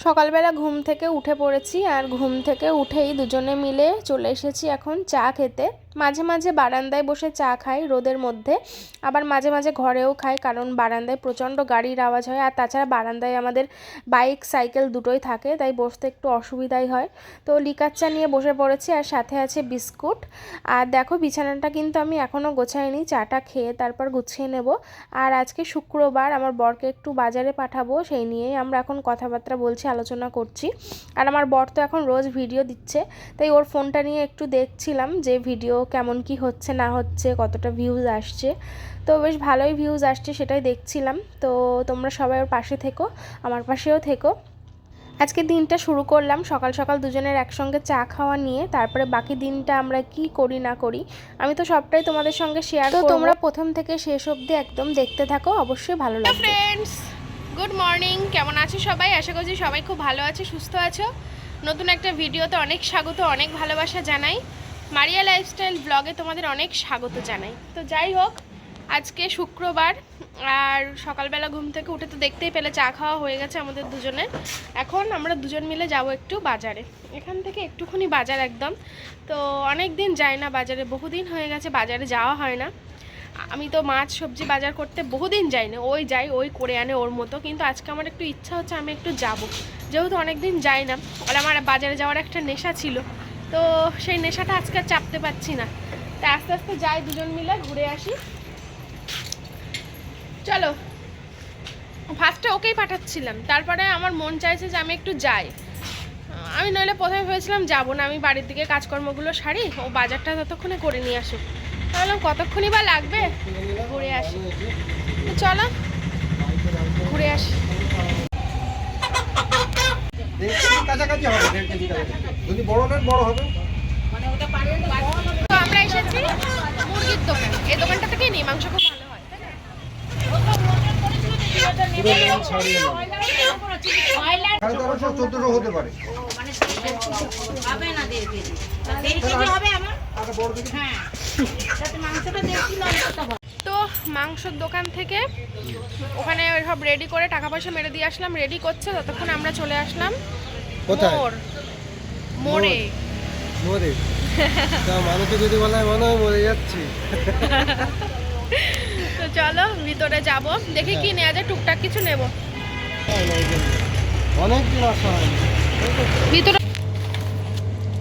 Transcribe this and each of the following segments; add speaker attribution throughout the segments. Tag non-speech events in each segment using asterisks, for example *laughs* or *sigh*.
Speaker 1: সকালবেলা ঘুম থেকে উঠে পড়েছি আর ঘুম থেকে উঠেই দুজনে মিলে চলে এসেছি এখন চা খেতে। মাঝে মাঝে বারান্দায় বসে চা খাই রোদের মধ্যে, আবার মাঝে মাঝে ঘরেও খাই কারণ বারান্দায় প্রচণ্ড গাড়ির আওয়াজ হয়। আর তাছাড়া বারান্দায় আমাদের বাইক, সাইকেল দুটোই থাকে, তাই বসতে একটু অসুবিধাই হয়। তো লিকার চা নিয়ে বসে পড়েছি আর সাথে আছে বিস্কুট। আর দেখো বিছানাটা কিন্তু আমি এখনও গোছাইনি, চাটা খেয়ে তারপর গুছিয়ে নেব। আর আজকে শুক্রবার আমার বরকে একটু বাজারে পাঠাবো, সেই নিয়েই আমরা এখন কথাবার্তা বলছি, আলোচনা করছি। আর আমার বর তো এখন রোজ ভিডিও দিচ্ছে, তাই ওর ফোনটা নিয়ে একটু দেখছিলাম যে ভিডিও কেমন কি হচ্ছে না হচ্ছে কতটা ভিউজ আসছে। তো বেশ ভালোই ভিউজ আসছে সেটাই দেখছিলাম। তো তোমরা সবাই ওর পাশে থেকো আমার পাশেও থেকো। আজকে দিনটা শুরু করলাম সকাল সকাল দুজনের একসঙ্গে চা খাওয়া নিয়ে তারপরে বাকি দিনটা আমরা কি করি না করি আমি তো সবটাই তোমাদের সঙ্গে শেয়ার করব। তোমরা প্রথম থেকে শেষ অবধি একদম দেখতে থাকো অবশ্যই ভালো লাগবে। ফ্রেন্ডস গুড মর্নিং কেমন আছো সবাই? আশা করছি সবাই খুব ভালো আছে সুস্থ আছো। নতুন একটা ভিডিওতে অনেক স্বাগত অনেক ভালোবাসা জানাই। মারিয়া লাইফস্টাইল ব্লগে তোমাদের অনেক স্বাগত জানাই। তো যাই হোক, আজকে শুক্রবার, আর সকালবেলা ঘুম থেকে উঠে তো দেখতেই পেলে চা খাওয়া হয়ে গেছে আমাদের দুজনের। এখন আমরা দুজন মিলে যাব একটু বাজারে। এখান থেকে একটুখানি বাজার একদম। তো অনেক দিন যাই না বাজারে, বহুদিন হয়ে গেছে বাজারে যাওয়া হয় না। আমি তো মাছ সবজি বাজার করতে বহুদিন যাই না, ওই যাই, ওই করে আনে ওর মতো। কিন্তু আজকে আমার একটু ইচ্ছা হচ্ছে আমি একটু যাব। যেহেতু অনেক দিন যাই না, আর আমার বাজারে যাওয়ার একটা নেশা ছিল তো সেই নেশাটা আজকে চাপতে পারছি না। তা আস্তে আস্তে যাই দুজন মিলে, ঘুরে আসি। চলো। ফার্স্টে ওকেই পাঠাচ্ছিলাম। তারপরে আমার মন চাইছে যে আমি একটু যাই। আমি নইলে প্রথমে ভেবেছিলাম যাব না। আমি বাড়ির দিকে কাজকর্মগুলো সারি, ও বাজারটা ততক্ষণে করে নিয়ে আসুক। তাহলে কতক্ষণই বা লাগবে? ঘুরে আসি। চলো, ঘুরে আসি।
Speaker 2: দেড় কেজি কাছাকাছি হবে দেড় কেজি কাছাকাছি। যদি বড় নেন বড় হবে।
Speaker 1: তো আমরা এসেছি মুরগির দোকান। এই দোকানটা থেকেই নিই মাংস খুব ভালো হয়
Speaker 2: চোদ্দশো হতে পারে
Speaker 3: হবে না
Speaker 2: বড়
Speaker 3: হ্যাঁ মাংসটা হয়
Speaker 1: মাংসর দোকান থেকে। ওখানে সব রেডি করে টাকা পয়সা মেরে দিয়ে আসলাম। রেডি করছে ততক্ষণ আমরা চলে আসলাম।
Speaker 2: কোথায়?
Speaker 1: মোড়। মোড়ে।
Speaker 2: মানুষকে যদি বলা হয় মনে হয় মরে যাচ্ছি।
Speaker 1: তো চলো ভিতরে যাব। দেখি কি নেওয়া যায় টুকটাক কিছু নেব।
Speaker 2: অনেক দিন আসা হয়নি।
Speaker 1: ভিতরে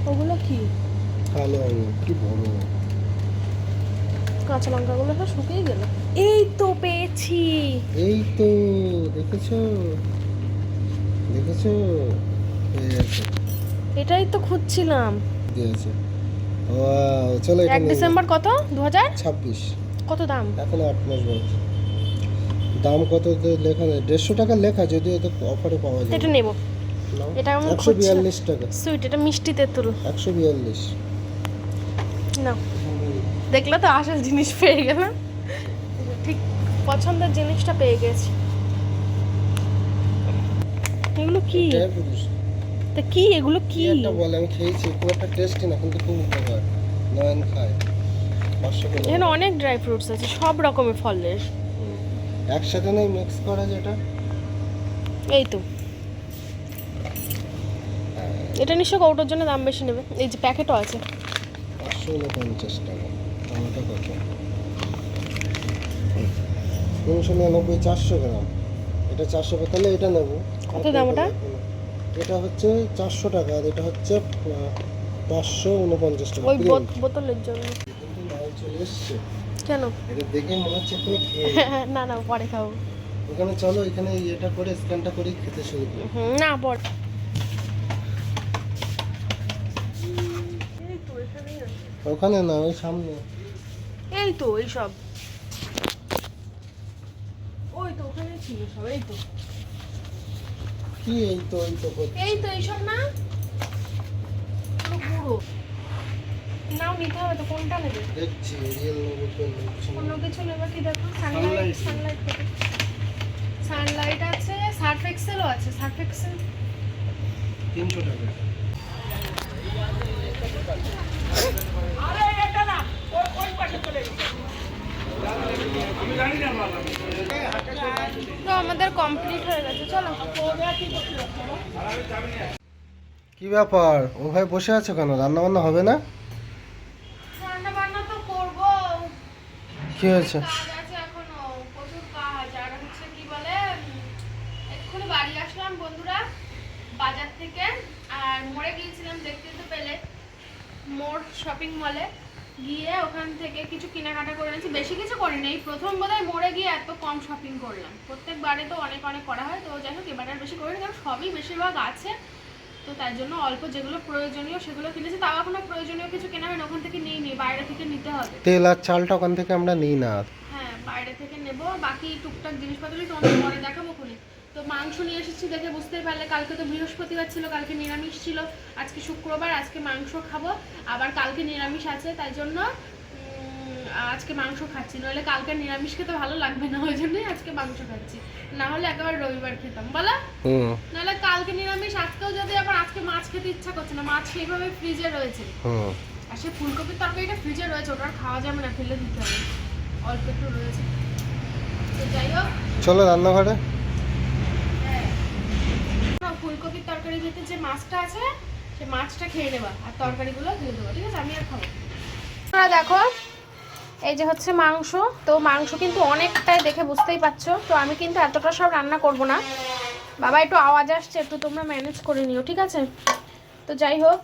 Speaker 1: ওগুলো কি
Speaker 2: ভালো কি বড়
Speaker 1: কাঁচা লঙ্কাগুলো সব শুকিয়ে গেল। এই তো পেয়েছি।
Speaker 2: এই তো দেখেছ? দেখেছ?
Speaker 1: এটাই তো খুঁজছিলাম।
Speaker 2: দিয়েছে ওয়াও চলো
Speaker 1: এক ডিসেম্বর কত? দু হাজার
Speaker 2: ছাব্বিশ।
Speaker 1: কত দাম?
Speaker 2: এখন আট মাস বয়স। দাম কত তো লেখা নেই। দেড়শো টাকা লেখা যদিও এটা অফারে পাওয়া যায়।
Speaker 1: এটা নেব। এটা আমি
Speaker 2: একশো বিয়াল্লিশ টাকা।
Speaker 1: সুইট এটা মিষ্টি তেঁতুল।
Speaker 2: একশো বিয়াল্লিশ।
Speaker 1: না দেখলে তো আসল জিনিস পেয়ে গেলাম। ঠিক পছন্দের জিনিসটা পেয়ে গেছি। এগুলো কি? তা কি? এগুলো
Speaker 2: কি? একটা বলে আমি খেয়েছি খুব একটা টেস্টি না কিন্তু খুব উপকার। নয়ন খায়।
Speaker 1: এখানে অনেক ড্রাই ফ্রুটস আছে সব রকমের ফলের।
Speaker 2: একসাথে নেই মিক্স করা যেটা?
Speaker 1: এই তো। এটা নিশ্চয় কৌটোর জন্য দাম বেশি নেবে। এই যে প্যাকেটও আছে।
Speaker 2: পাঁচশো উনপঞ্চাশ টাকা। টমেটো কত তিনশো নিরানব্বই চারশো গ্রাম। এটা চারশো তাহলে এটা নেব।
Speaker 1: কত দাম ওটা?
Speaker 2: এটা হচ্ছে চারশো টাকা আর এটা হচ্ছে পাঁচশো উনপঞ্চাশ টাকা
Speaker 1: ওই বোত- বোতলের জন্য।
Speaker 2: চলে এসছে।
Speaker 1: কেন?
Speaker 2: এটা দেখে মনে হচ্ছে *laughs*
Speaker 1: না না পরে খাব।
Speaker 2: ওখানে চলো এখানে এটা করে স্ক্যানটা করে খেতে শুরু করি।
Speaker 1: না পরে।
Speaker 2: ওখানে না ওই সামনে।
Speaker 1: এই তো এই সব। ওই তো ওখানে ছিল সব এই তো।
Speaker 2: কি এই তো এই তো
Speaker 1: এই তো এইসব না? পুরো নাও নিতে হবে তো কোনটা নেবে?
Speaker 2: দেখছি রিয়েল নেব নেব।
Speaker 1: অন্য কিছু নেবে কি দেখো? সানলাইট সানলাইট সানলাইট আছে সার্ফ এক্সেলও আছে সার্ফ এক্সেল
Speaker 2: তিনশো টাকা।
Speaker 1: তো আমাদের কমপ্লিট হয়ে গেছে চলো।
Speaker 2: কি ব্যাপার? ও ভাই বসে আছো কেন? রান্না বান্না হবে না?
Speaker 1: রান্না বান্না তো করব।
Speaker 2: কি হয়েছে?
Speaker 1: বাড়ি আসলাম বন্ধুরা বাজার থেকে। আর মোড়ে গিয়েছিলাম দেখতে তো পেলে। মোড় শপিং মলে গিয়ে ওখান থেকে কিছু কেনাকাটা করে এনেছি। বেশি কিছু করিনি। এই প্রথম বোধহয় মোড়ে গিয়ে এত কম শপিং করলাম। প্রত্যেকবারে তো অনেক অনেক করা হয়। তো যাই হোক এবারে আর বেশি করিনি। কারণ সবই বেশিরভাগ আছে। তো তার জন্য অল্প যেগুলো প্রয়োজনীয় সেগুলো কিনেছি। তাও এখনও প্রয়োজনীয় কিছু কেনা হয় ওখান থেকে নিই। নি বাইরে থেকে নিতে হবে।
Speaker 2: তেল আর চালটা ওখান থেকে আমরা নিই না।
Speaker 1: হ্যাঁ বাইরে থেকে নেব। বাকি টুকটাক জিনিসপত্রই তোমাদের পরে দেখাবো খুলে। নিয়ে এসেছি দেখে বুঝতেই পারলে। কালকে তো বৃহস্পতিবার ছিল কালকে নিরামিষ ছিল। আজকে শুক্রবার আজকে মাংস খাব। আবার কালকে নিরামিষ আছে তাই জন্য আজকে মাংস খাচ্ছি। নইলে কালকে নিরামিষ খেতে ভালো লাগবে না ওই জন্যই আজকে মাংস খাচ্ছি। না হলে একেবারে রবিবার খেতাম বলো? নাহলে কালকে নিরামিষ আজকেও যদি আবার আজকে মাছ খেতে ইচ্ছা করছে না মাছ সেইভাবে ফ্রিজে রয়েছে। আর সে ফুলকপির তরকারিটা ফ্রিজে রয়েছে ওটা খাওয়া যাবে না ফেলে দিতে হবে। অল্প একটু রয়েছে। তো যাই হোক।
Speaker 2: চলো রান্নাঘরে।
Speaker 1: ফুলকপির তরকারির ভিতরে যে মাছটা আছে, সে মাছটা খেয়ে নেবা আর তরকারিগুলো দিয়ে দেবো, ঠিক আছে? আমি আর খাব দেখো, এই যে হচ্ছে মাংস, তো মাংস কিন্তু অনেকটাই দেখে বুঝতেই পারছ, তো আমি কিন্তু এতটা সব রান্না করব না। বাবা, একটু আওয়াজ আসছে, একটু তোমরা ম্যানেজ করে নিও, ঠিক আছে? তো যাই হোক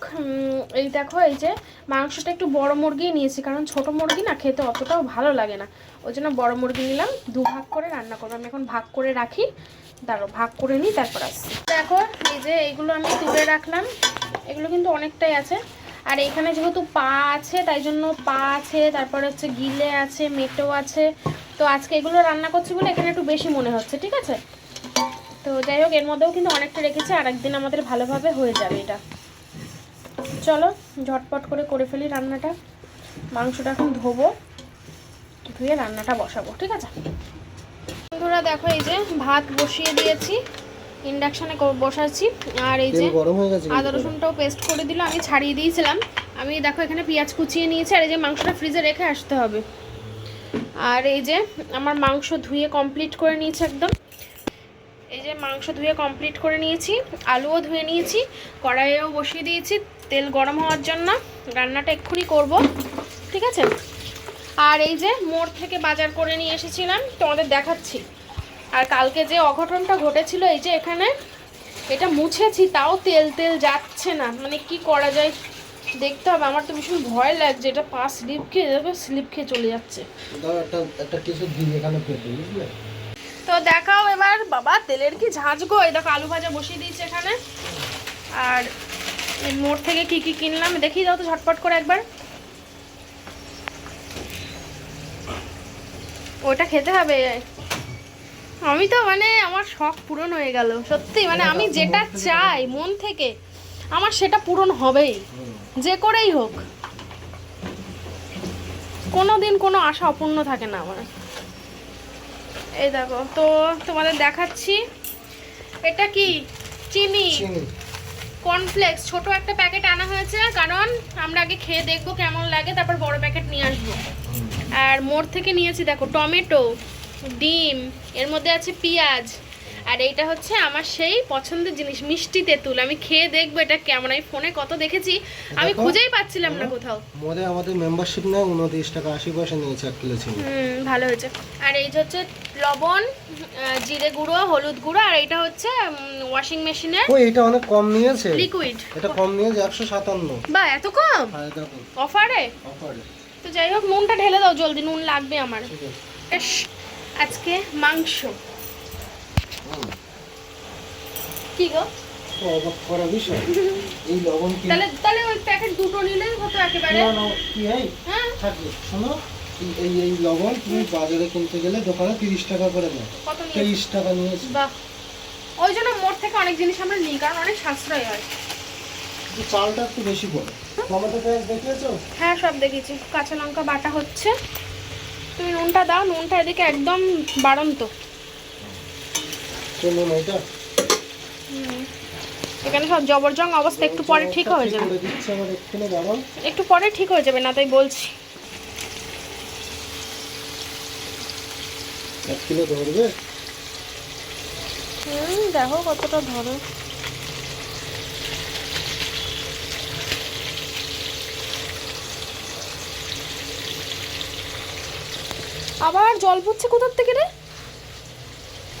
Speaker 1: এই দেখো, এই যে মাংসটা একটু বড় মুরগি নিয়েছি, কারণ ছোট মুরগি না খেতে অতটাও ভালো লাগে না। ওই জন্য বড় মুরগি নিলাম দু ভাগ করে রান্না করব। আমি এখন ভাগ করে রাখি। দাঁড়ো ভাগ করে নিই, তারপর আসছি। দেখো, এই যে এইগুলো আমি তুলে রাখলাম, এগুলো কিন্তু অনেকটাই আছে। আর এখানে যেহেতু পা আছে, তাই জন্য পা আছে, তারপর হচ্ছে গিলে আছে, মেটো আছে। তো আজকে এগুলো রান্না করছি বলে এখানে একটু বেশি মনে হচ্ছে, ঠিক আছে? তো যাই হোক, এর মধ্যেও কিন্তু অনেকটা রেখেছি, আর একদিন আমাদের ভালোভাবে হয়ে যাবে এটা। চলো, ঝটপট করে করে ফেলি রান্নাটা। মাংসটা এখন ধোবো, ধুয়ে রান্নাটা বসাবো, ঠিক আছে? বন্ধুরা দেখো এই যে ভাত বসিয়ে দিয়েছি ইন্ডাকশানে বসাচ্ছি আর এই যে আদা রসুনটাও পেস্ট করে দিল আমি ছাড়িয়ে দিয়েছিলাম। আমি দেখো এখানে পেঁয়াজ কুচিয়ে নিয়েছি আর এই যে মাংসটা ফ্রিজে রেখে আসতে হবে। আর এই যে আমার মাংস ধুয়ে কমপ্লিট করে নিয়েছি একদম। এই যে মাংস ধুয়ে কমপ্লিট করে নিয়েছি আলুও ধুয়ে নিয়েছি কড়াইয়েও বসিয়ে দিয়েছি তেল গরম হওয়ার জন্য। রান্নাটা এক্ষুনি করব ঠিক আছে? আর এই যে মোড় থেকে বাজার করে নিয়ে এসেছিলাম তোমাদের দেখাচ্ছি। আর কালকে যে অঘটনটা ঘটেছিল এই যে এখানে এটা মুছেছি তাও তেল তেল যাচ্ছে না। মানে কি করা যায়? দেখতে হবে। আমার তো ভীষণ ভয় লাগছে। এটা পা স্লিপ খেয়ে যাবে স্লিপ খেয়ে চলে যাচ্ছে। তো দেখাও এবার। বাবা তেলের কি ঝাঁজ গো? এই দেখো আলু ভাজা বসিয়ে দিয়েছি এখানে। আর মোড় থেকে কি কি কিনলাম দেখি দাও তো ঝটপট করে একবার। ওটা খেতে হবে? আমি তো মানে আমার শখ পূরণ হয়ে গেল সত্যি। মানে আমি যেটা চাই মন থেকে আমার সেটা পূরণ হবেই। যে করেই হোক। কোনো দিন কোনো আশা অপূর্ণ থাকে না আমার। এই দেখো তো তোমাদের দেখাচ্ছি। এটা কি? চিনি।
Speaker 2: চিনি।
Speaker 1: কর্নফ্লেক্স। ছোট একটা প্যাকেট আনা হয়েছে কারণ আমরা আগে খেয়ে দেখব কেমন লাগে তারপর বড় প্যাকেট নিয়ে আসব। আর মোড় থেকে নিয়েছি দেখো টমেটো ডিম এর মধ্যে আছে পেঁয়াজ। আর এইটা হচ্ছে আমার সেই পছন্দের জিনিস মিষ্টি তেঁতুল। আমি খেয়ে দেখব এটা কেমন। আমি ফোনে কত দেখেছি আমি খুঁজেই পাচ্ছিলাম না কোথাও।
Speaker 2: মধ্যে আমাদের মেম্বারশিপ নেয় উনত্রিশ টাকা আশি পয়সা নিয়েছে এক কিলো চিনি।
Speaker 1: হুম ভালো হয়েছে। আর এই যে হচ্ছে লবণ জিরে গুঁড়ো হলুদ গুঁড়ো আর এটা হচ্ছে ওয়াশিং মেশিনের
Speaker 2: ও এটা অনেক কম নিয়েছে।
Speaker 1: লিকুইড
Speaker 2: এটা কম নিয়েছে একশো সাতান্ন।
Speaker 1: বা এত কম?
Speaker 2: হ্যাঁ
Speaker 1: অফারে?
Speaker 2: অফারে।
Speaker 1: তো যাই হোক নুনটা ঢেলে দাও জলদি নুন লাগবে আমার। আজকে মাংস। কি গো? তাহলে তাহলে ওই প্যাকেট দুটো হতো একেবারে।
Speaker 2: কি
Speaker 1: হ্যাঁ?
Speaker 2: থাকবে শোনো এই- এই এই লবণ তুমি বাজারে কিনতে গেলে দোকানে তিরিশ টাকা করে তেইশ টাকা নিয়েছে।
Speaker 1: ওই জন্য মোড় থেকে অনেক জিনিস আমরা নিই কারণ অনেক সাশ্রয় হয়।
Speaker 2: চালটা একটু বেশি পড়ে টমেটো পেঁয়াজ দেখিয়েছো?
Speaker 1: হ্যাঁ সব দেখেছি কাঁচা লঙ্কা বাটা হচ্ছে। তুমি নুনটা দাও নুনটা এদিকে একদম বাড়ন্ত।
Speaker 2: চলুন এটা
Speaker 1: এখানে সব জবরজং অবস্থা একটু পরে ঠিক হয়ে যাবে। একটু পরে ঠিক হয়ে যাবে না তাই বলছি।
Speaker 2: এক কিলো ধরবে?
Speaker 1: হুম দেখো কতটা ধরো। আবার জল পড়ছে কোথার থেকে রে?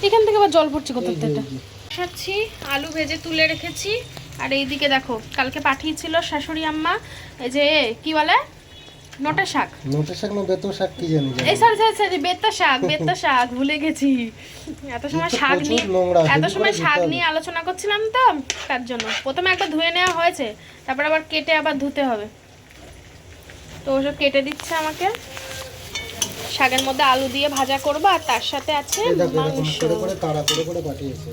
Speaker 1: এখান থেকে আবার জল পড়ছে কোথার থেকে। বসাচ্ছি আলু ভেজে তুলে রেখেছি। আর এইদিকে দেখো কালকে পাঠিয়েছিল শাশুড়ি আম্মা এই যে কি বলে? নোটা শাক।
Speaker 2: নোটে শাক না বেতো শাক কি জানি জানি।
Speaker 1: এই সরি সরি সরি বেত্তা শাক শাক ভুলে গেছি। এত সময় শাক নিয়ে এত সময় শাক নিয়ে আলোচনা করছিলাম তো তার জন্য। প্রথমে একবার ধুয়ে নেওয়া হয়েছে তারপর আবার কেটে আবার ধুতে হবে। তো ওসব কেটে দিচ্ছে আমাকে। শাকের মধ্যে আলু দিয়ে ভাজা করব আর তার সাথে আছে মাংস।
Speaker 2: করে করে তাড়া করে করে পাঠিয়েছে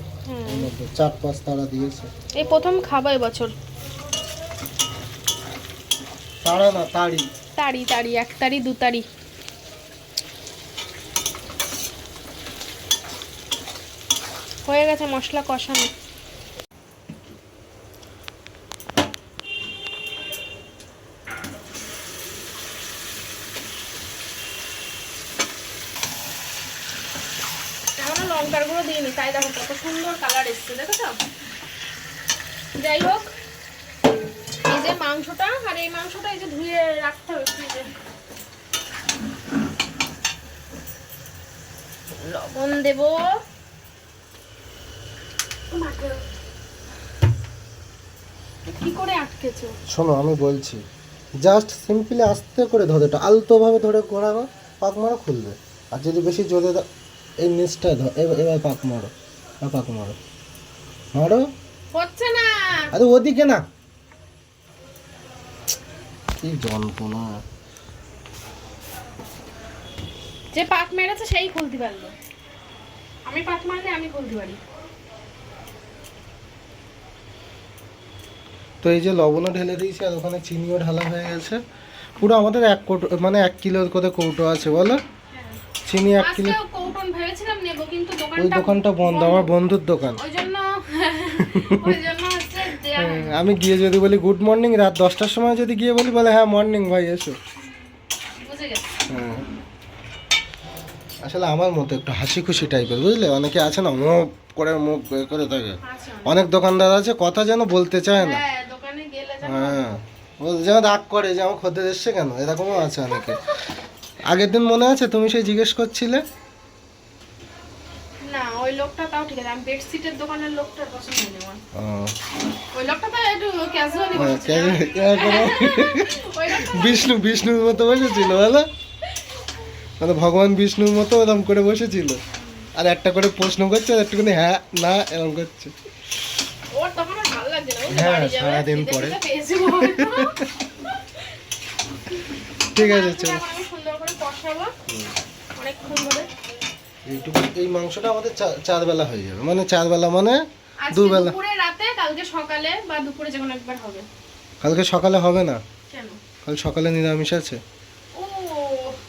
Speaker 2: এর মধ্যে চার পাঁচ তাড়া দিয়েছে।
Speaker 1: এই প্রথম খাব এবছর।
Speaker 2: তাড়া না তাড়ি।
Speaker 1: তাড়ি তাড়ি এক তাড়ি দু তাড়ি। হয়ে গেছে মশলা কষানো এখনও লঙ্কার গুঁড়ো দিইনি তাই দেখো কত সুন্দর কালার এসছে দেখো তো যাই হোক এই যে মাংসটা আর এই মাংসটা এই যে ধুয়ে রাখতে হবে ফ্রিজে লবণ দেব। কি করে আটকেছো?
Speaker 2: শোনো আমি বলছি জাস্ট সিম্পলি আস্তে করে ধরো এটা আলতোভাবে ধরে ঘোরাবো পাক মারো খুলবে। আর যদি বেশি জোরে এই নিচটায় ধর এবার পাক মারো আর পাক মারো। মারো?
Speaker 1: হচ্ছে না।
Speaker 2: আরে ওদিকে না। কি যন্ত্রণা।
Speaker 1: যে পাক মেরেছে সেই খুলতে পারল। আমি পাক মারলে আমি খুলতে পারি
Speaker 2: তো এই যে লবণও ঢেলে দিয়েছি আর ওখানে চিনিও ঢালা হয়ে গেছে। পুরো আমাদের এক কৌটো মানে এক কিলোর করে কৌটো আছে বলো? চিনি এক কিলো।
Speaker 1: কৌটন ভেবেছিলাম নেব কিন্তু
Speaker 2: ওই
Speaker 1: দোকানটা
Speaker 2: দোকানটা বন্ধ। আমার বন্ধুর দোকান।
Speaker 1: ওই জন্য ওই জন্য হচ্ছে।
Speaker 2: হ্যাঁ, আমি গিয়ে যদি বলি গুড মর্নিং রাত দশটার সময় যদি গিয়ে বলি বলে হ্যাঁ মর্নিং ভাই এসো
Speaker 1: বুঝে গেছি
Speaker 2: হ্যাঁ আসলে আমার মতো একটু হাসি খুশি টাইপের বুঝলে? অনেকে আছে না মুখ করে মুখ করে থাকে। অনেক। দোকানদার আছে কথা যেন বলতে চায় না।
Speaker 1: হ্যাঁ
Speaker 2: হ্যাঁ। যেন রাগ করে যে আমার খদ্দের এসছে কেন? এরকমও আছে অনেকে। আগের দিন মনে আছে তুমি সেই জিজ্ঞেস করছিলে?
Speaker 1: না ওই লোকটা তাও ঠিক আছে। আমি বেডশিটের দোকানের লোকটার পছন্দ হয়নি আমার
Speaker 2: ও,
Speaker 1: ওই লোকটা তো একটু ক্যাজুয়ালি
Speaker 2: হ্যাঁ,
Speaker 1: বসেছিল। *laughs*
Speaker 2: বিষ্ণু বিষ্ণুর মতো বসেছিল বলো। মানে ভগবান বিষ্ণুর মতো এরকম করে বসেছিল। আর একটা করে প্রশ্ন করছে আর একটুখানি হ্যাঁ না এরকম করছে। হ্যাঁ, সারাদিন পরে। ঠিক আছে চলো।
Speaker 1: এখন আমি সুন্দর করে কষাবো অনেকক্ষণ ধরে।
Speaker 2: এইটুকু এই মাংসটা আমাদের চা- চার বেলা হয়ে যাবে। মানে চার বেলা মানে দুবেলা।
Speaker 1: দুপুরে রাতে কালকে সকালে বা দুপুরে যখন একবার হবে।
Speaker 2: কালকে সকালে হবে না?
Speaker 1: কেন?
Speaker 2: কাল সকালে নিরামিষ আছে
Speaker 1: ও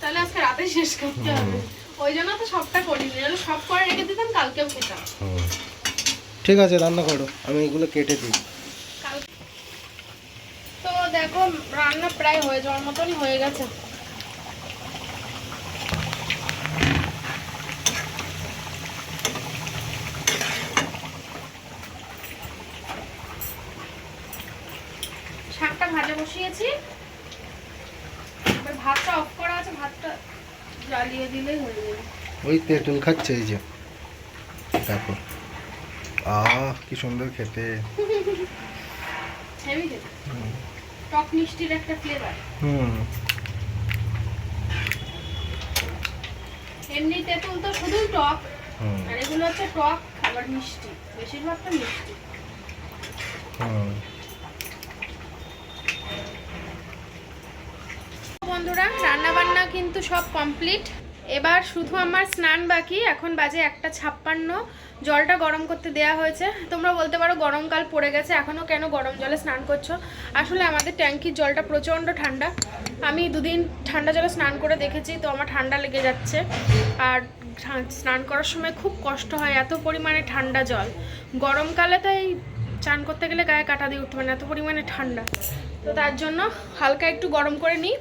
Speaker 1: তাহলে আজকে রাতে শেষ করতে হবে। ওই জন্য তো সবটা করিনি নাহলে সব করে রেখে দিতাম কালকেও খেতাম।
Speaker 2: ঠিক আছে রান্না করো আমি এগুলো কেটে দিই।
Speaker 1: তো দেখো রান্না প্রায় হয়ে যাওয়ার মতনই হয়ে গেছে। শাকটা ভাজা বসিয়েছি। ভাতটা অফ করা আছে ভাতটা জ্বালিয়ে দিলেই হয়ে যাবে।
Speaker 2: ওই তেঁতুল খাচ্ছে এই যে। দেখো আহ কি সুন্দর খেতে। *laughs*
Speaker 1: হেভি খেতে। টক মিষ্টির একটা ফ্লেভার
Speaker 2: হুম।
Speaker 1: এমনি তেঁতুল তো শুধুই টক আর এগুলো হচ্ছে টক আবার মিষ্টি। বেশিরভাগটা মিষ্টি।
Speaker 2: হুম।
Speaker 1: বন্ধুরা রান্না কিন্তু সব কমপ্লিট এবার শুধু আমার স্নান বাকি, এখন বাজে একটা ছাপ্পান্ন। জলটা গরম করতে দেয়া হয়েছে। তোমরা বলতে পারো গরমকাল পড়ে গেছে এখনও কেন গরম জলে স্নান করছ? আসলে আমাদের ট্যাঙ্কির জলটা প্রচণ্ড ঠান্ডা। আমি দুদিন ঠান্ডা জলে স্নান করে দেখেছি, তো আমার ঠান্ডা লেগে যাচ্ছে। আর স্নান করার সময় খুব কষ্ট হয়, এত পরিমাণে ঠান্ডা জল। গরমকালে তো এই চান করতে গেলে গায়ে কাটা দিয়ে উঠতে পারে না, এত পরিমাণে ঠান্ডা। তো তার জন্য হালকা একটু গরম করে নিই।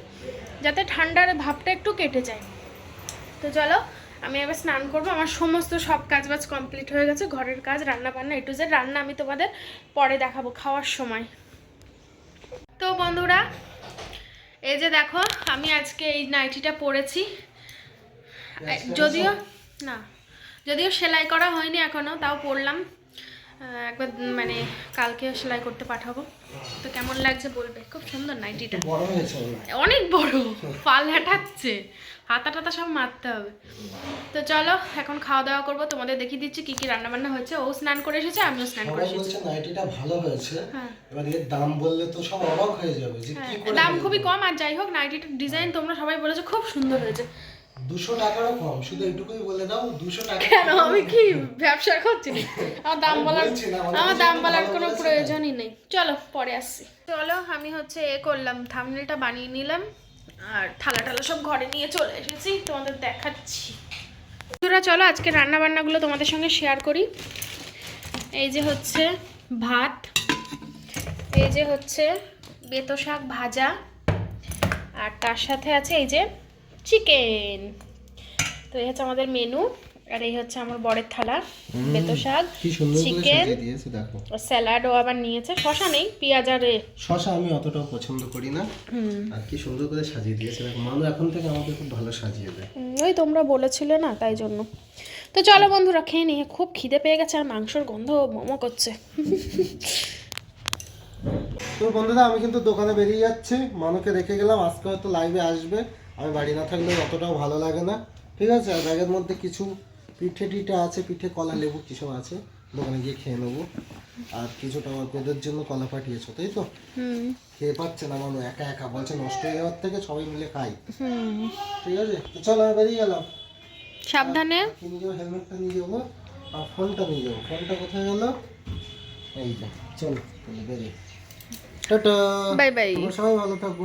Speaker 1: যাতে ঠান্ডার ভাবটা একটু কেটে যায়। তো চলো আমি এবার স্নান করব। আমার সমস্ত সব কাজ বাজ কমপ্লিট হয়ে গেছে ঘরের কাজ রান্না বান্না একটু যে রান্না আমি তোমাদের পরে দেখাবো খাওয়ার সময়। তো বন্ধুরা এই যে দেখো আমি আজকে এই নাইটিটা পরেছি। যদিও না যদিও সেলাই করা হয়নি এখনও তাও পড়লাম একবার মানে কালকে সেলাই করতে পাঠাবো। তো কেমন লাগছে বলবে? খুব সুন্দর নাইটিটা।
Speaker 2: বড় হয়েছে
Speaker 1: অনেক বড়। পাল হাঁটাচ্ছে। হাতা টাতা সব মারতে হবে। তো চলো এখন খাওয়া দাওয়া করব। তোমাদের দেখিয়ে দিচ্ছি কি কি রান্না বান্না হয়েছে। ও স্নান করে এসেছে আমিও স্নান করে এসেছি।
Speaker 2: নাইটিটা ভালো হয়েছে।
Speaker 1: হ্যাঁ।
Speaker 2: এবার এর দাম বললে তো সব অবাক হয়ে যাবে যে
Speaker 1: হ্যাঁ,
Speaker 2: কি করে
Speaker 1: দাম খুবই কম। আর যাই হোক নাইটিটার ডিজাইন তোমরা সবাই বলেছ খুব সুন্দর হয়েছে।
Speaker 2: দুশো টাকারও কম শুধু এটুকুই বলে দাও দুশো টাকা
Speaker 1: কেন? আমি কি ব্যবসা করছি? না? আমার দাম বলার আমার দাম বলার কোনো প্রয়োজনই নেই। চলো পরে আসছি। চলো আমি হচ্ছে এ করলাম থামনেলটা বানিয়ে নিলাম আর থালা টালা সব ঘরে নিয়ে চলে এসেছি তোমাদের দেখাচ্ছি। বন্ধুরা চলো আজকে রান্না বান্নাগুলো তোমাদের সঙ্গে শেয়ার করি। এই যে হচ্ছে ভাত এই যে হচ্ছে বেতো শাক ভাজা আর তার সাথে আছে এই যে চিকেন তো এই হচ্ছে আমাদের মেনু আর এই হচ্ছে আমার বরের থালা বেতো শাক চিকেন স্যালাডও আবার নিয়েছে শশা নেই পেঁয়াজ আর।
Speaker 2: শশা আমি অতটাও পছন্দ করি না। আর কি সুন্দর করে সাজিয়ে দিয়েছে দেখো মানু এখন থেকে আমাকে খুব ভালো সাজিয়ে দেয়।
Speaker 1: ওই তোমরা বলেছিলে না তাই জন্য। তো চলো বন্ধুরা খেয়ে নিয়ে খুব খিদে পেয়ে গেছে আর মাংসর গন্ধ মোমো করছে।
Speaker 2: তো বন্ধুরা আমি কিন্তু দোকানে বেরিয়ে যাচ্ছি। মানুকে রেখে গেলাম আজকে হয়তো লাইভে আসবে। আমি বাড়ি না থাকলে অতটাও ভালো লাগে না। ঠিক আছে আর ব্যাগের মধ্যে কিছু পিঠে টিঠে আছে পিঠে কলা লেবু কিছু আছে। দোকানে গিয়ে খেয়ে নেব। আর কিছুটা আমার তোদের জন্য কলা পাঠিয়েছো তাই তো? খেয়ে পাচ্ছে না মানু একা একা বলছে নষ্ট হয়ে যাওয়ার থেকে সবাই মিলে খাই।
Speaker 1: হুম।
Speaker 2: ঠিক আছে? তো চলো আমি বেরিয়ে গেলাম।
Speaker 1: সাবধানে।
Speaker 2: হেলমেটটা নিয়ে যাব আর ফোনটা নিয়ে যাব ফোনটা কোথায় গেল? এই যে চলো বেরিয়ে। টাটা।
Speaker 1: Bye bye.
Speaker 2: সবাই ভালো থাকো।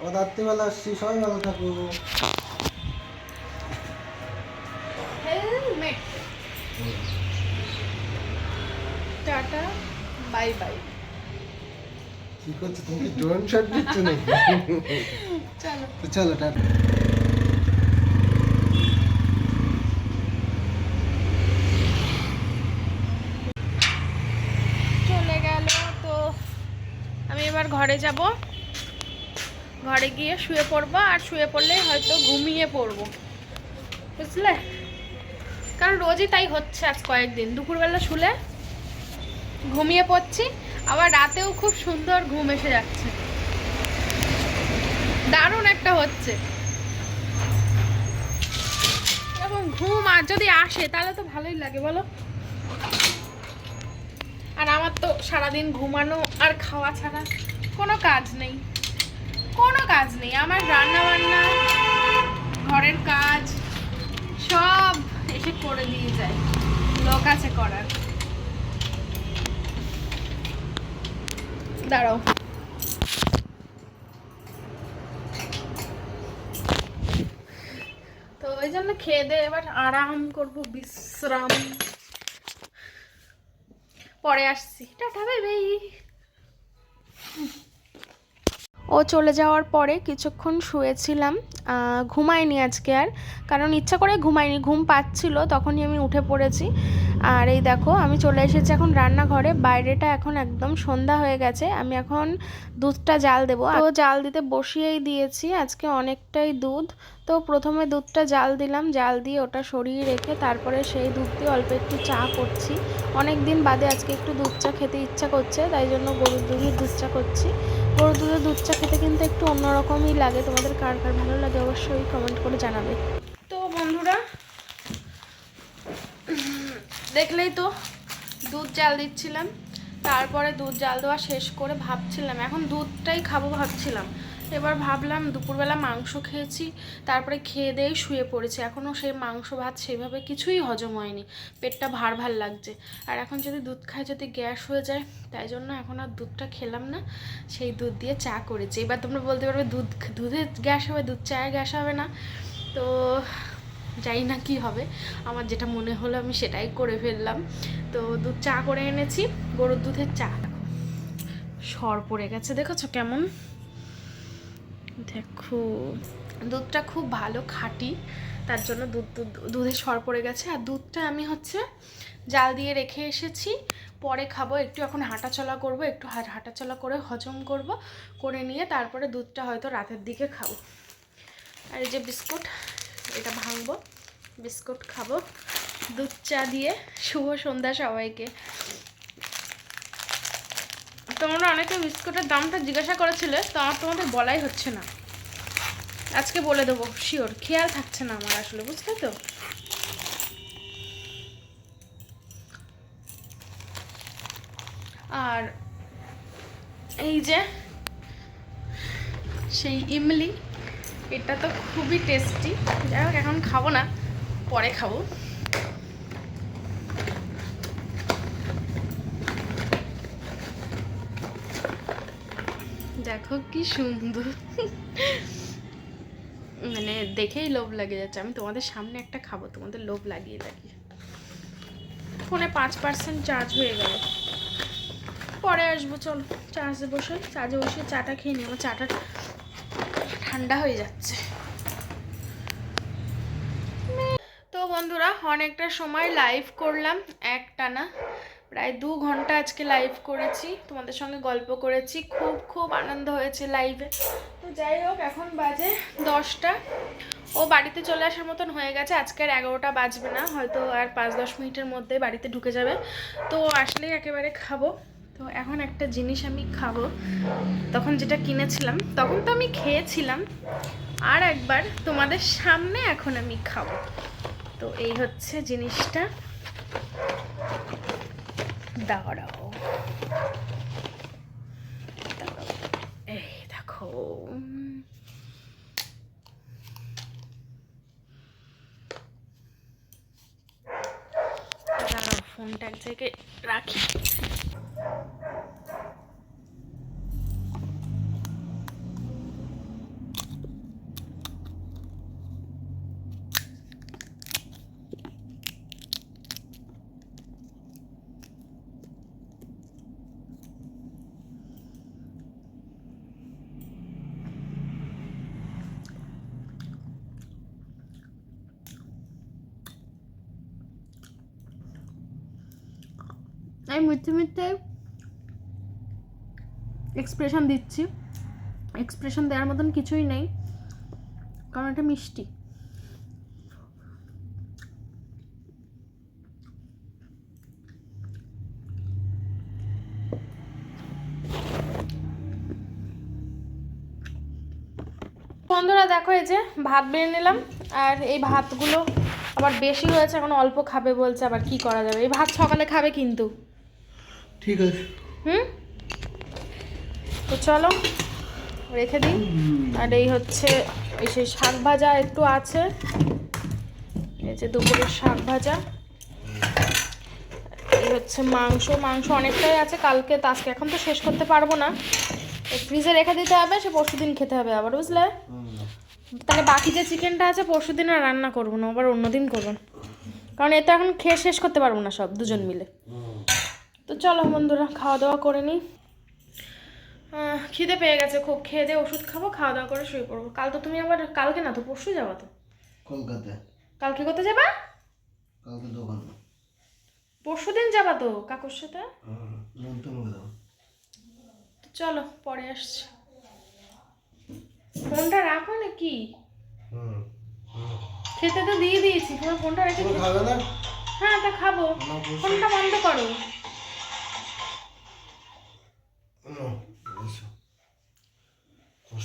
Speaker 2: আবার রাত্রিবেলা আসছি সবাই ভালো থাকো।
Speaker 1: হেলমেট টাটা বাই বাই
Speaker 2: কি করছ তুমি? কি ড্রোন শট দিচ্ছ নাকি?
Speaker 1: চলো।
Speaker 2: তো চলো টাটা
Speaker 1: চলে গেল তো আমি এবার ঘরে যাব। ঘরে গিয়ে শুয়ে পড়ব, আর শুয়ে পড়লে হয়তো ঘুমিয়ে পড়ব। বুঝলে? কারণ রোজই তাই হচ্ছে আজ কয়েকদিন। দুপুরবেলা শুলে ঘুমিয়ে পড়ছি, আবার রাতেও খুব সুন্দর ঘুম এসে যাচ্ছে। দারুণ একটা হচ্ছে। এবং ঘুম আর যদি আসে, তাহলে তো ভালোই লাগে, বলো? আর আমার তো সারাদিন ঘুমানো আর খাওয়া ছাড়া কোনো কাজ নেই। কোনো কাজ নেই। আমার রান্না বান্না ঘরের কাজ, সব এসে করে দিয়ে যায়। লোক আছে করার। দাঁড়াও। তো ওই জন্য খেয়ে দিয়ে এবার আরাম করব, বিশ্রাম। পরে আসছি। Tata, bye by. ও চলে যাওয়ার পরে কিছুক্ষণ শুয়েছিলাম। ঘুমাইনি আজকে আর। কারণ ইচ্ছা করে ঘুমাইনি ঘুম পাচ্ছিল, তখনই আমি উঠে পড়েছি। আর এই দেখো, আমি চলে এসেছি এখন রান্নাঘরে। বাইরেটা এখন একদম সন্ধ্যা হয়ে গেছে। আমি এখন দুধটা জাল দেবো। তো জাল দিতে বসিয়েই দিয়েছি আজকে অনেকটাই দুধ। তো প্রথমে দুধটা জাল দিলাম। জাল দিয়ে ওটা সরিয়ে রেখে তারপরে সেই দুধ দিয়ে অল্প একটু চা করছি। অনেক দিন বাদে আজকে একটু দুধ চা খেতে ইচ্ছা করছে, তাই জন্য গরুর দুধের দুধ চা করছি। গরুর দুধের দুধ চা খেতে কিন্তু একটু অন্যরকমই লাগে। তোমাদের কার কার ভালো লাগে অবশ্যই কমেন্ট করে জানাবে। তো বন্ধুরা, দেখলেই তো দুধ জাল দিচ্ছিলাম। তারপরে দুধ জাল দেওয়া শেষ করে ভাবছিলাম, এখন দুধটাই খাব ভাবছিলাম। এবার ভাবলাম দুপুরবেলা মাংস খেয়েছি, তারপরে খেয়ে দিয়েই শুয়ে পড়েছি। এখনও সেই মাংস ভাত সেইভাবে কিছুই হজম হয়নি, পেটটা ভার ভার লাগছে। আর এখন যদি দুধ খায় যদি গ্যাস হয়ে যায়, তাই জন্য এখন আর দুধটা খেলাম না, সেই দুধ দিয়ে চা করেছি। এবার তোমরা বলতে পারবে দুধ দুধে গ্যাস হবে, দুধ চায়ে গ্যাস হবে না। তো জানি না কি হবে, আমার যেটা মনে হলো আমি সেটাই করে ফেললাম। তো দুধ চা করে এনেছি, গরুর দুধের চা। সর পড়ে গেছে, দেখেছ কেমন? দেখো। দুধটা খুব ভালো, খাঁটি। তার জন্য দুধ দুধ সর পড়ে গেছে। আর দুধটা আমি হচ্ছে জাল দিয়ে রেখে এসেছি। পরে খাব, একটু এখন হাঁটাচলা করব, একটু হাঁটাচলা করে হজম করব, করে নিয়ে তারপরে দুধটা হয়তো রাতের দিকে খাব। আর এই যে বিস্কুট, এটা ভাঙবো, বিস্কুট খাব। দুধ চা দিয়ে। শুভ সন্ধ্যা সবাইকে। তোমরা অনেকে বিস্কুটের দামটা জিজ্ঞাসা করেছিলে, তো আমার তোমাদের বলাই হচ্ছে না। আজকে বলে দেবো শিওর খেয়াল থাকছে না আমার আসলে, বুঝলে তো? আর এই যে, সেই ইমলি, এটা তো খুবই টেস্টি যাই হোক, এখন খাব না, পরে খাব। দেখো কি সুন্দর। মানে দেখেই লোভ লাগে যাচ্ছে। আমি তোমাদের সামনে একটা খাব, তোমাদের লোভ লাগিয়ে লাগিয়ে ফোনে পাঁচ পার্সেন্ট চার্জ হয়ে গেল। পরে আসব, চলো চার্জে বসে চার্জে বসে চাটা খেয়ে নিই। আমার চাটা ঠান্ডা হয়ে যাচ্ছে। তো বন্ধুরা, অনেকটা সময় লাইভ করলাম, একটানা। প্রায় দু ঘণ্টা আজকে লাইভ করেছি, তোমাদের সঙ্গে গল্প করেছি, খুব খুব আনন্দ হয়েছে লাইভে তো যাই হোক, এখন বাজে দশটা। ও বাড়িতে চলে আসার মতন হয়ে গেছে, আজকে আর এগারোটা বাজবে না, হয়তো আর পাঁচ, দশ মিনিটের মধ্যে বাড়িতে ঢুকে যাবে। তো আসলেই একেবারে খাব। তো এখন একটা জিনিস আমি খাব। তখন যেটা কিনেছিলাম, তখন তো আমি খেয়েছিলাম। আর একবার তোমাদের সামনে এখন আমি খাব। তো এই হচ্ছে জিনিসটা। দাঁড়াও। এই দেখো। দাঁড়াও ফোনটা এক জায়গায় রাখি মিথ্যে মিথ্যে এক্সপ্রেশন দিচ্ছি। এক্সপ্রেশন দেওয়ার মতন কিছুই নেই, কারণ এটা মিষ্টি। বন্ধুরা, দেখো এই যে ভাত বেড়ে নিলাম, আর এই ভাতগুলো আবার বেশি হয়েছে, এখন অল্প খাবে বলছে, আবার কি করা যাবে? এই ভাত সকালে খাবে কিন্তু।
Speaker 2: ঠিক আছে।
Speaker 1: হুম? তো চলো রেখে দিই। আর এই হচ্ছে এই সেই শাক ভাজা একটু আছে। এই যে দুপুরের শাক ভাজা। এই হচ্ছে মাংস। মাংস অনেকটাই আছে কালকে তো আজকে এখন তো শেষ করতে পারব না। ফ্রিজে রেখে দিতে হবে সে পরশু দিন খেতে হবে আবার বুঝলে? তাহলে বাকি যে চিকেনটা আছে পরশু দিন আর রান্না করব না আবার অন্যদিন করব কারণ এ তো এখন খেয়ে শেষ করতে পারব না সব দুজন মিলে। তো চলো বন্ধুরা খাওয়া দাওয়া করে নিই খিদে পেয়ে গেছে খুব। খেয়ে দিয়ে ওষুধ খাব খাওয়া দাওয়া করে শুয়ে পড়ব। কাল তো তুমি আবার কালকে না তো পরশু যাবা তো?
Speaker 2: কলকাতায়।
Speaker 1: কালকে কোথায় যাবা?
Speaker 2: কালকে দোকান।
Speaker 1: পরশু দিন যাবা তো কাকুর সাথে? তো চলো পরে আসছি। ফোনটা রাখো নাকি?
Speaker 2: হুম
Speaker 1: খেতে তো দিয়ে দিয়েছি তোমার ফোনটা রেখে
Speaker 2: না?
Speaker 1: হ্যাঁ তা খাব। ফোনটা বন্ধ করো।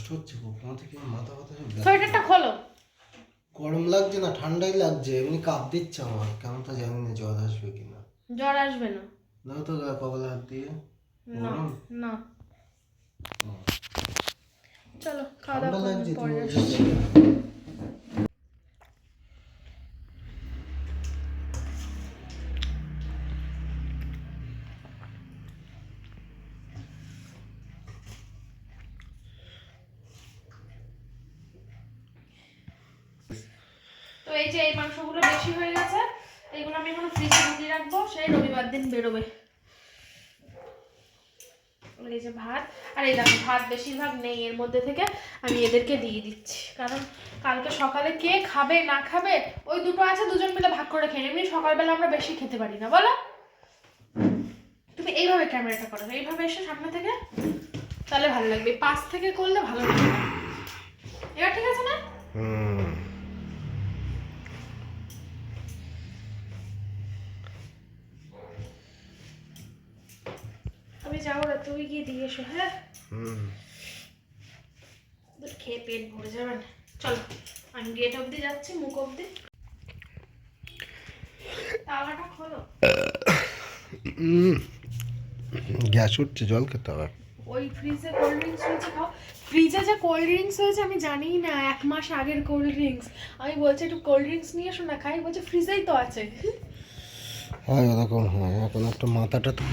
Speaker 2: কষ্ট হচ্ছে তোমার থেকে মাথা ব্যথা
Speaker 1: সোয়েটারটা খোলো।
Speaker 2: গরম লাগছে না ঠান্ডাই লাগছে এমনি কাপ দিচ্ছে আমার কেমন তো জানি না জ্বর আসবে কিনা।
Speaker 1: জ্বর আসবে না।
Speaker 2: না তো গা কপালে হাত দিয়ে।
Speaker 1: না না। চলো খাওয়া দাওয়া করে পরে এই যে এই মাংসগুলো বেশি হয়ে গেছে এইগুলো আমি এখন ফ্রিজে ঢুকিয়ে রাখব, সেই রবিবার দিন বেরোবে। এই যে ভাত, আর এই দেখো, ভাত বেশিরভাগ নেই, এর মধ্যে থেকে আমি এদেরকে দিয়ে দিচ্ছি। কারণ কালকে সকালে কে খাবে, না খাবে, ওই দুটো আছে, দুজন মিলে ভাগ করে খেয়ে। এমনি সকালবেলা আমরা বেশি খেতে পারি না, বলো? তুমি এইভাবে ক্যামেরাটা করো, এইভাবে এসে সামনে থেকে, তাহলে ভালো লাগবে। পাশ থেকে করলে ভালো লাগবে। এবার ঠিক আছে না?
Speaker 2: হুম।
Speaker 1: যাব তুমি গিয়ে দিয়ে এসো হ্যাঁ? খেয়ে পেট ভরে যাবেন চলো আমি গেট অবধি যাচ্ছি মুখ অবধি। তালাটা খোলো।
Speaker 2: গ্যাস উঠছে জল খেতে হবে।
Speaker 1: ওই ফ্রিজে কোল্ড ড্রিঙ্কস হয়েছে খাও। ফ্রিজে যে কোল্ড ড্রিঙ্কস হয়েছে আমি জানি না এক মাস আগের কোল্ড ড্রিঙ্কস আমি বলছি একটু কোল্ড ড্রিঙ্কস নিয়ে এসো না খাই। বলছে ফ্রিজেই তো আছে।
Speaker 2: হয় ওরকম হয়। এখন একটা মাথাটা তো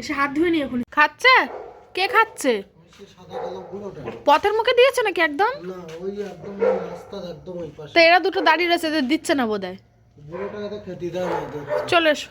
Speaker 1: এসে হাত ধুয়ে নিয়ে এখন খাচ্ছে? কে খাচ্ছে? পথের মুখে দিয়েছে নাকি একদম?
Speaker 2: না ওই একদম রাস্তার একদম ওই পাশে।
Speaker 1: তো এরা দুটো দাঁড়িয়ে রয়েছে দিচ্ছে না
Speaker 2: না ওদের।
Speaker 1: চলে এসো।